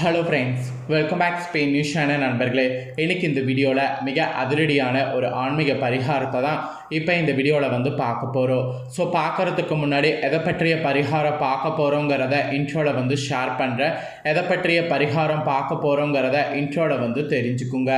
Hello friends welcome back Spain news channel நண்பர்களே. இன்றைக்கி இந்த வீடியோவில் மிக அதிரடியான ஒரு ஆன்மீக பரிகாரத்தை தான் இப்போ இந்த வீடியோவில் வந்து பார்க்க போகிறோம் ஸோ பார்க்குறதுக்கு முன்னாடி எதை பற்றிய பரிகாரம் பார்க்க போகிறோங்கிறத இன்ட்ரோவில் வந்து ஷேர் பண்ணுறேன் எதை பற்றிய பரிகாரம் பார்க்க போகிறோங்கிறத இன்ட்ரோவில் வந்து தெரிஞ்சுக்குங்க.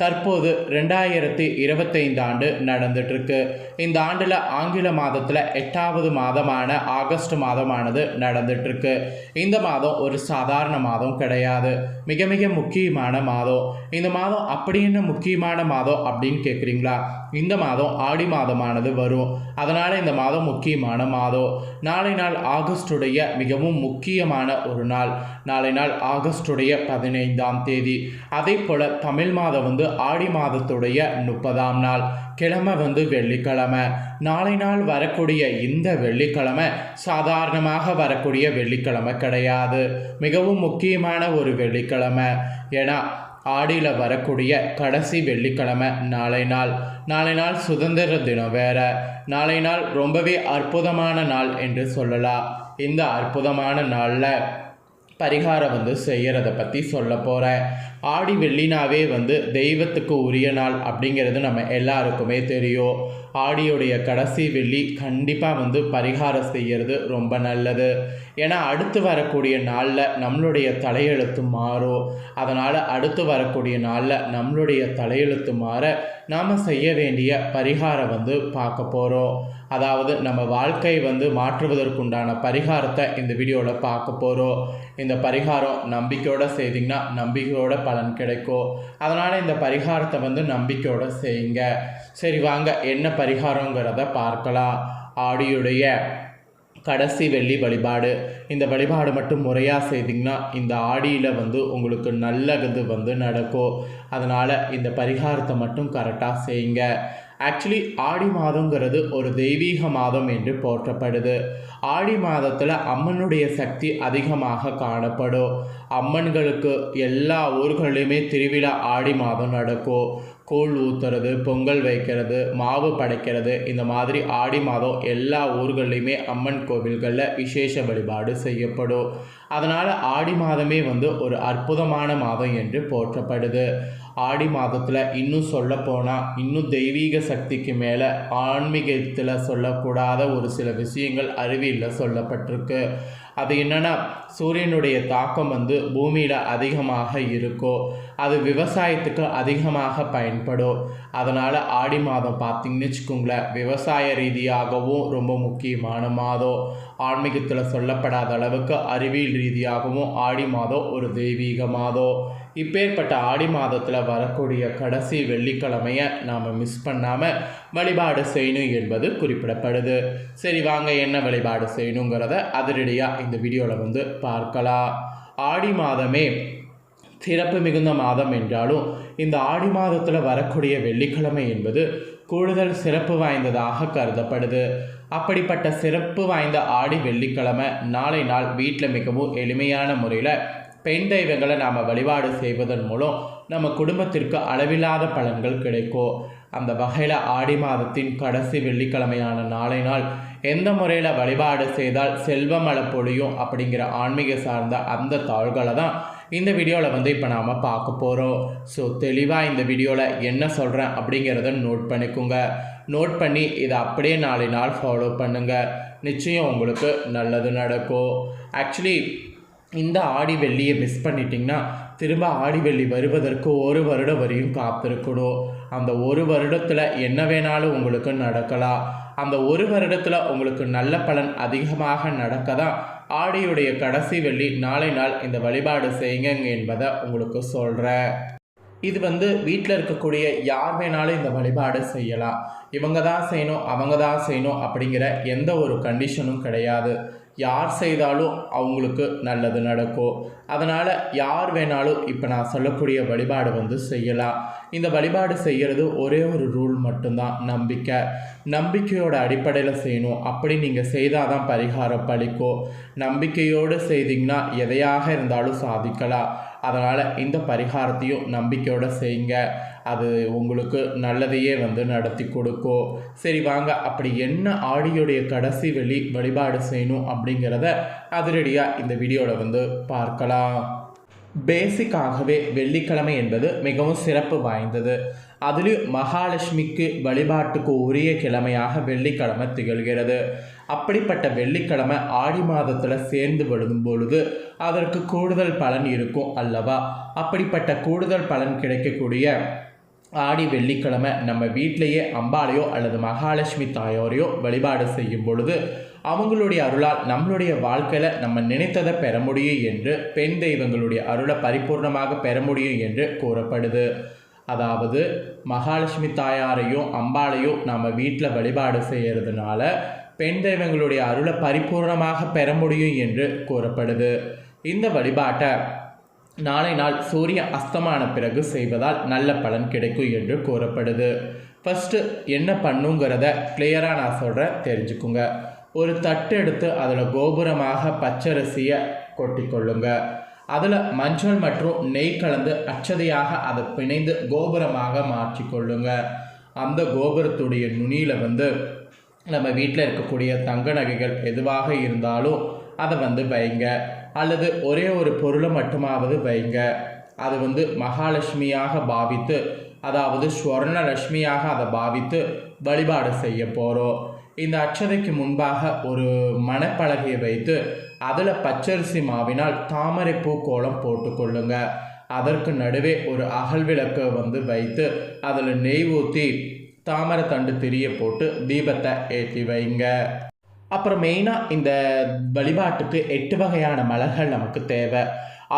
தற்போது ரெண்டாயிரத்தி இருபத்தைந்து ஆண்டு நடந்துட்டுருக்கு. இந்த ஆண்டில் ஆங்கில மாதத்தில் எட்டாவது மாதமான ஆகஸ்ட் மாதமானது நடந்துட்டுருக்கு. இந்த மாதம் ஒரு சாதாரண மாதம் கிடையாது. மிக மிக முக்கியமான மாதம். இந்த மாதம் அப்படி என்ன முக்கியமான மாதம் அப்படின்னு கேட்குறீங்களா இந்த மாதம் ஆடி மாதமானது வரும். அதனால் இந்த மாதம் முக்கியமான மாதம். நாளை நாள் ஆகஸ்டுடைய மிகவும் முக்கியமான ஒரு நாள். நாளை நாள் ஆகஸ்டுடைய பதினைந்தாம் தேதி. அதே போல் தமிழ் மாதம் வந்து ஆடி மாதத்துடைய முப்பதாம் நாள். கிழமை வந்து வெள்ளிக்கிழமை. நாளை நாள் வரக்கூடிய இந்த வெள்ளிக்கிழமை சாதாரணமாக வரக்கூடிய வெள்ளிக்கிழமை கிடையாது. மிகவும் முக்கியமான ஒரு வெள்ளிக்கிழமை. ஏன்னா ஆடியில் வரக்கூடிய கடைசி வெள்ளிக்கிழமை நாளை நாள். நாளை நாள் சுதந்திர தினம் வேற. நாளை நாள் ரொம்பவே அற்புதமான நாள் என்று சொல்லலாம். இந்த அற்புதமான நாளில் பரிகாரம் வந்து செய்கிறத பற்றி சொல்ல போகிறேன் ஆடி வெள்ளினாவே வந்து தெய்வத்துக்கு உரிய நாள் அப்படிங்கிறது நம்ம எல்லாருக்குமே தெரியும். ஆடியோடைய கடைசி வெள்ளி கண்டிப்பாக வந்து பரிகாரம் செய்கிறது ரொம்ப நல்லது. ஏன்னா அடுத்து வரக்கூடிய நாளில் நம்மளுடைய தலையெழுத்து மாறும். அதனால் அடுத்து வரக்கூடிய நாளில் நம்மளுடைய தலையெழுத்து மாற நாம் செய்ய வேண்டிய பரிகாரம் வந்து பார்க்க போகிறோம் அதாவது நம்ம வாழ்க்கை வந்து மாற்றுவதற்குண்டான பரிகாரத்தை இந்த வீடியோவில் பார்க்க போகிறோம் இந்த பரிகாரம் நம்பிக்கையோடு செய்திங்கன்னா நம்பிக்கையோட பலன் கிடைக்கும். அதனால் இந்த பரிகாரத்தை வந்து நம்பிக்கையோடு செய்யுங்க. சரி வாங்க. என்ன பரிகாரங்கிறத பார்க்கலாம். ஆடியுடைய கடைசி வெள்ளி வழிபாடு. இந்த வழிபாடு மட்டும் முறையாக செய்திங்கன்னா இந்த ஆடியில் வந்து உங்களுக்கு நல்லது வந்து நடக்கும். அதனால் இந்த பரிகாரத்தை மட்டும் கரெக்டாக செய்யுங்க. ஆக்சுவலி ஆடி மாதங்கிறது ஒரு தெய்வீக மாதம் என்று போற்றப்படுது. ஆடி மாதத்தில் அம்மனுடைய சக்தி அதிகமாக காணப்படும். அம்மன்களுக்கு எல்லா ஊர்கள்லையுமே திருவிழா ஆடி மாதம் நடக்கும். கூழ் ஊற்றுறது பொங்கல் வைக்கிறது மாவு படைக்கிறது இந்த மாதிரி ஆடி மாதம் எல்லா ஊர்கள்லையுமே அம்மன் கோவில்களில் விசேஷ வழிபாடு செய்யப்படும். அதனால் ஆடி மாதமே வந்து ஒரு அற்புதமான மாதம் என்று போற்றப்படுது. ஆடி மாதத்தில் இன்னும் சொல்ல போனால் இன்னும் தெய்வீக சக்திக்கு மேலே ஆன்மீகத்தில் சொல்லக்கூடாத ஒரு சில விஷயங்கள் அறிவியலில் சொல்லப்பட்டிருக்கு. அது என்னென்னா சூரியனுடைய தாக்கம் வந்து பூமியில் அதிகமாக இருக்கும் அது விவசாயத்துக்கு அதிகமாக பயன்படும் அதனால் ஆடி மாதம் பார்த்திங்கன்னு வச்சுக்கோங்களேன் விவசாய ரீதியாகவும் ரொம்ப முக்கியமான மாதம். ஆன்மீகத்தில் சொல்லப்படாத அளவுக்கு அறிவியல் ரீதியாகவும் ஆடி மாதம் ஒரு தெய்வீக மாதம். இப்பேற்பட்ட ஆடி மாதத்தில் வரக்கூடிய கடைசி வெள்ளிக்கிழமையை நாம் மிஸ் பண்ணாமல் வழிபாடு செய்யணும் என்பது குறிப்பிடப்படுது. சரி வாங்க என்ன வழிபாடு செய்யணுங்கிறத அதிரடியாக இந்த வீடியோவில் வந்து பார்க்கலாம். ஆடி மாதமே சிறப்பு மிகுந்த மாதம் என்றாலும் இந்த ஆடி மாதத்தில் வரக்கூடிய வெள்ளிக்கிழமை என்பது கூடுதல் சிறப்பு வாய்ந்ததாக கருதப்படுது. அப்படிப்பட்ட சிறப்பு வாய்ந்த ஆடி வெள்ளிக்கிழமை நாளை நாள் வீட்டில் மிகவும் எளிமையான முறையில் பெண் தெய்வங்களை நாம் வழிபாடு செய்வதன் மூலம் நம்ம குடும்பத்திற்கு அளவில்லாத பலன்கள் கிடைக்கும். அந்த வகையில் ஆடி மாதத்தின் கடைசி வெள்ளிக்கிழமையான நாளை நாள் எந்த முறையில் வழிபாடு செய்தால் செல்வமழை பொழியும் அப்படிங்கிற ஆன்மீக சார்ந்த அந்த தாள்களை தான் இந்த வீடியோவில் வந்து இப்போ நாம் பார்க்க போகிறோம் ஸோ தெளிவாக இந்த வீடியோவில் என்ன சொல்கிறேன் அப்படிங்கிறத நோட் பண்ணிக்கோங்க. நோட் பண்ணி இதை அப்படியே நாளை நாள் ஃபாலோ பண்ணுங்கள் நிச்சயம் உங்களுக்கு நல்லது நடக்கும். ஆக்சுவலி இந்த ஆடி வெள்ளியை மிஸ் பண்ணிட்டிங்கன்னா திரும்ப ஆடி வெள்ளி வருவதற்கு ஒரு வருடம் வரையும் காத்திருக்கணும். அந்த ஒரு வருடத்தில் என்ன வேணாலும் உங்களுக்கு நடக்கலாம். அந்த ஒரு வருடத்தில் உங்களுக்கு நல்ல பலன் அதிகமாக நடக்க தான் ஆடியுடைய கடைசி வெள்ளி நாளை நாள் இந்த வழிபாடு செய்யுங்க என்பதை உங்களுக்கு சொல்கிறேன் இது வந்து வீட்டில் இருக்கக்கூடிய யார் வேணாலும் இந்த வழிபாடு செய்யலாம். இவங்க தான் செய்யணும் அவங்க தான் செய்யணும் அப்படிங்கிற எந்த ஒரு கண்டிஷனும் கிடையாது. யார் செய்தாலும் அவங்களுக்கு நல்லது நடக்கும். அதனால் யார் வேணாலும் இப்போ நான் சொல்லக்கூடிய வழிபாடு வந்து செய்யலாம். இந்த வழிபாடு செய்கிறது ஒரே ஒரு ரூல் மட்டும்தான் நம்பிக்கை. நம்பிக்கையோட அடிப்படையில் செய்யணும். அப்படி நீங்கள் செய்தால் தான் பரிகாரம் பழிக்கும். நம்பிக்கையோடு செய்தீங்கன்னா எதையாக இருந்தாலும் சாதிக்கலாம். அதனால் இந்த பரிகாரத்தையும் நம்பிக்கையோடு செய்யுங்க. அது உங்களுக்கு நல்லதையே வந்து நடத்தி கொடுக்கும். சரி வாங்க. அப்படி என்ன ஆடியோடைய கடைசி வெளி வழிபாடு செய்யணும் அப்படிங்கிறத அதிரடியாக இந்த வீடியோவில் வந்து பார்க்கலாம். பேசிக்காகவே வெள்ளிக்கிழமை என்பது மிகவும் சிறப்பு வாய்ந்தது. அதிலும் மகாலட்சுமிக்கு வழிபாட்டுக்கு உரிய கிழமையாக வெள்ளிக்கிழமை திகழ்கிறது. அப்படிப்பட்ட வெள்ளிக்கிழமை ஆடி மாதத்தில் சேர்ந்து விடும் பொழுது அதற்கு கூடுதல் பலன் இருக்கும் அல்லவா? அப்படிப்பட்ட கூடுதல் பலன் கிடைக்கக்கூடிய ஆடி வெள்ளிக்கிழமை நம்ம வீட்டிலேயே அம்பாளையோ அல்லது மகாலட்சுமி தாயோரையோ வழிபாடு செய்யும் பொழுது அவங்களுடைய அருளால் நம்மளுடைய வாழ்க்கையில் நம்ம நினைத்ததை பெற முடியும் என்று பெண் தெய்வங்களுடைய அருளை பரிபூர்ணமாக பெற முடியும் என்று கூறப்படுது. அதாவது மகாலட்சுமி தாயாரையும் அம்பாளையும் நம்ம வீட்டில் வழிபாடு செய்கிறதுனால பெண் தெய்வங்களுடைய அருளை பரிபூர்ணமாக பெற முடியும் என்று கூறப்படுது. இந்த வழிபாட்டை நாளை நாள் சூரிய அஸ்தமான பிறகு செய்வதால் நல்ல பலன் கிடைக்கும் என்று கூறப்படுது. ஃபஸ்ட்டு என்ன பண்ணுங்கிறத கிளியராக நான் சொல்கிறேன் தெரிஞ்சுக்குங்க. ஒரு தட்டு எடுத்து அதில் கோபுரமாக பச்சரிசியை கொட்டிக்கொள்ளுங்க. அதில் மஞ்சள் மற்றும் நெய் கலந்து அச்சதையாக அதை பிணைந்து கோபுரமாக மாற்றிக்கொள்ளுங்க. அந்த கோபுரத்துடைய நுனியில் வந்து நம்ம வீட்டில் இருக்கக்கூடிய தங்க நகைகள் எதுவாக இருந்தாலும் அதை வந்து வைங்க. அல்லது ஒரே ஒரு பொருளை மட்டுமாவது வைங்க. அது வந்து மகாலட்சுமியாக பாவித்து அதாவது ஸ்வர்ணலட்சுமியாக அதை பாவித்து வழிபாடு செய்ய போகிறோம் இந்த அச்சதைக்கு முன்பாக ஒரு மணப்பலகையை வைத்து அதில் பச்சரிசி மாவினால் தாமரைப்பூ கோலம் போட்டுக்கொள்ளுங்க அதற்கு நடுவே ஒரு அகல் விளக்கை வந்து வைத்து அதில் நெய் ஊற்றி தாமரை தண்டு திரிய போட்டு தீபத்தை ஏற்றி வைங்க. அப்புறம் மெயினாக இந்த வழிபாட்டுக்கு எட்டு வகையான மலர்கள் நமக்கு தேவை.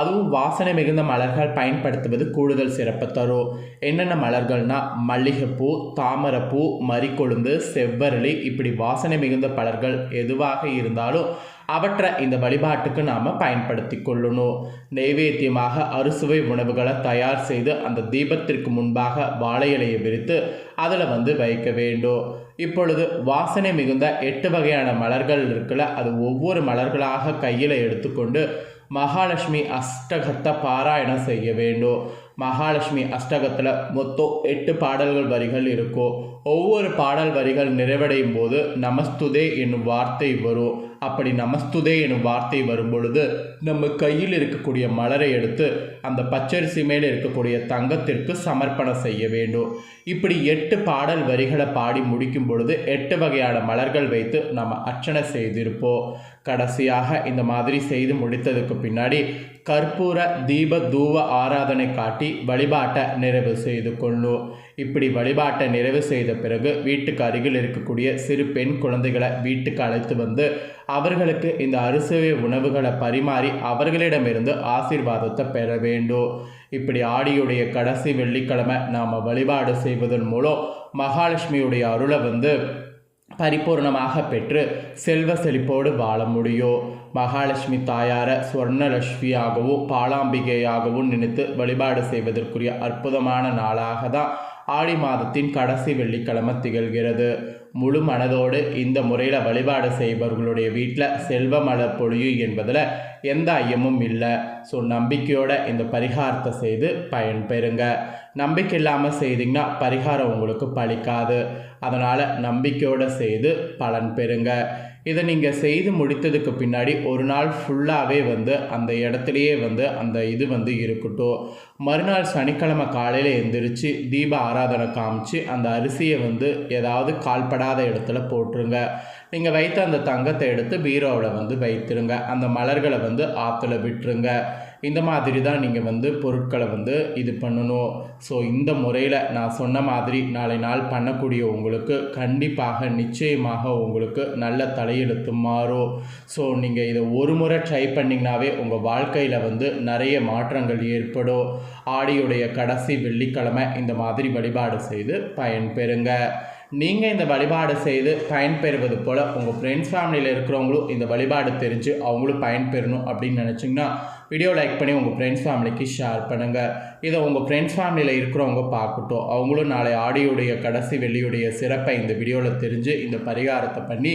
அதுவும் வாசனை மிகுந்த மலர்கள் பயன்படுத்துவது கூடுதல் சிறப்பு தரும். என்னென்ன மலர்கள்னால் மல்லிகைப்பூ தாமரைப்பூ மறிக்கொழுந்து செவ்வரளி இப்படி வாசனை மிகுந்த மலர்கள் எதுவாக இருந்தாலும் அவற்றை இந்த வழிபாட்டுக்கு நாம் பயன்படுத்தி கொள்ளணும். நைவேத்தியமாக அறுசுவை உணவுகளை தயார் செய்து அந்த தீபத்திற்கு முன்பாக வாழை இலையை விரித்து அதில் வந்து வைக்க வேண்டும். இப்பொழுது வாசனை மிகுந்த எட்டு வகையான மலர்கள் இருக்குல்ல அது ஒவ்வொரு மலர்களாக கையில் எடுத்துக்கொண்டு மகாலட்சுமி அஷ்டகத்தை பாராயணம் செய்ய வேண்டும். மகாலட்சுமி அஷ்டகத்தில் மொத்தம் எட்டு பாடல்கள் வரிகள் இருக்கும். ஒவ்வொரு பாடல் வரிகள் நிறைவடையும் போது நமஸ்துதே என்னும் வார்த்தை வரும். அப்படி நமஸ்துதே எனும் வார்த்தை வரும்பொழுது நம்ம கையில் இருக்கக்கூடிய மலரை எடுத்து அந்த பச்சரிசி மேலே இருக்கக்கூடிய தங்கத்திற்கு சமர்ப்பணம் செய்ய வேண்டும். இப்படி எட்டு பாடல் வரிகளை பாடி முடிக்கும் பொழுது எட்டு வகையான மலர்கள் வைத்து நம்ம அர்ச்சனை செய்திருப்போம். கடைசியாக இந்த மாதிரி செய்து முடித்ததுக்கு பின்னாடி கற்பூர தீப தூவ ஆராதனை காட்டி வழிபாட்டை நிறைவு செய்து கொள்ளும். இப்படி வழிபாட்டை நிறைவு செய்த பிறகு வீட்டுக்கு அருகில் இருக்கக்கூடிய சிறு பெண் குழந்தைகளை வீட்டுக்கு அழைத்து வந்து அவர்களுக்கு இந்த அரிசுவை உணவுகளை பரிமாறி அவர்களிடமிருந்து ஆசீர்வாதத்தை பெற வேண்டும். இப்படி ஆடியுடைய கடைசி வெள்ளிக்கிழமை நாம் வழிபாடு செய்வதன் மூலம் மகாலட்சுமியுடைய அருளை வந்து பரிபூர்ணமாக பெற்று செல்வ செழிப்போடு வாழ முடியும். மகாலட்சுமி தாயார சுவர்ணலட்சுமியாகவும் பாலாம்பிகையாகவும் நினைத்து வழிபாடு செய்வதற்குரிய அற்புதமான நாளாக தான் ஆடி மாதத்தின் கடைசி வெள்ளிக்கிழமை திகழ்கிறது. முழு மனதோடு இந்த முறையில் வழிபாடு செய்பவர்களுடைய வீட்டில் செல்வ மலர் பொழியும் என்பதில் எந்த ஐயமும் இல்லை. ஸோ நம்பிக்கையோட இந்த பரிகாரத்தை செய்து பயன்பெறுங்க. நம்பிக்கை இல்லாமல் செய்தீங்கன்னா பரிகாரம் உங்களுக்கு பலிக்காது அதனால் நம்பிக்கையோடு செய்து பலன் பெறுங்க. இதை நீங்கள் செய்து முடித்ததுக்கு பின்னாடி ஒரு நாள் ஃபுல்லாகவே வந்து அந்த இடத்துலையே வந்து அந்த இது வந்து இருக்கட்டும். மறுநாள் சனிக்கிழமை காலையில் எழுந்திரிச்சு தீப ஆராதனை காமிச்சு அந்த அரிசியை வந்து ஏதாவது கால்படாத இடத்துல போட்டுருங்க. நீங்கள் வைத்த அந்த தங்கத்தை எடுத்து பீரோவில் வந்து வைத்துருங்க. அந்த மலர்களை வந்து ஆற்றுல விட்டுருங்க. இந்த மாதிரி தான் நீங்கள் வந்து பொருட்களை வந்து இது பண்ணணும். ஸோ இந்த முறையில் நான் சொன்ன மாதிரி நாளை நாள் பண்ணக்கூடிய உங்களுக்கு கண்டிப்பாக நிச்சயமாக உங்களுக்கு நல்ல தலையெழுத்து மாறும். ஸோ நீங்கள் இதை ஒரு முறை ட்ரை பண்ணிங்கனாவே உங்கள் வாழ்க்கையில் வந்து நிறைய மாற்றங்கள் ஏற்படும். ஆடியுடைய கடைசி வெள்ளிக்கிழமை இந்த மாதிரி வழிபாடு செய்து பயன்பெறுங்க. நீங்கள் இந்த வழிபாடு செய்து பயன்பெறுவது போல் உங்கள் ஃப்ரெண்ட்ஸ் ஃபேமிலியில் இருக்கிறவங்களும் இந்த வழிபாடு தெரிஞ்சு அவங்களும் பயன்பெறணும் அப்படின்னு நினச்சிங்கன்னா வீடியோ லைக் பண்ணி உங்கள் ஃப்ரெண்ட்ஸ் ஃபேமிலிக்கு ஷேர் பண்ணுங்கள் இதை உங்கள் ஃப்ரெண்ட்ஸ் ஃபேமிலியில் இருக்கிறவங்க பார்க்கட்டும். அவங்களும் நாளை ஆடியோடைய கடைசி வெள்ளியுடைய சிறப்பை இந்த வீடியோவில் தெரிஞ்சு இந்த பரிகாரத்தை பண்ணி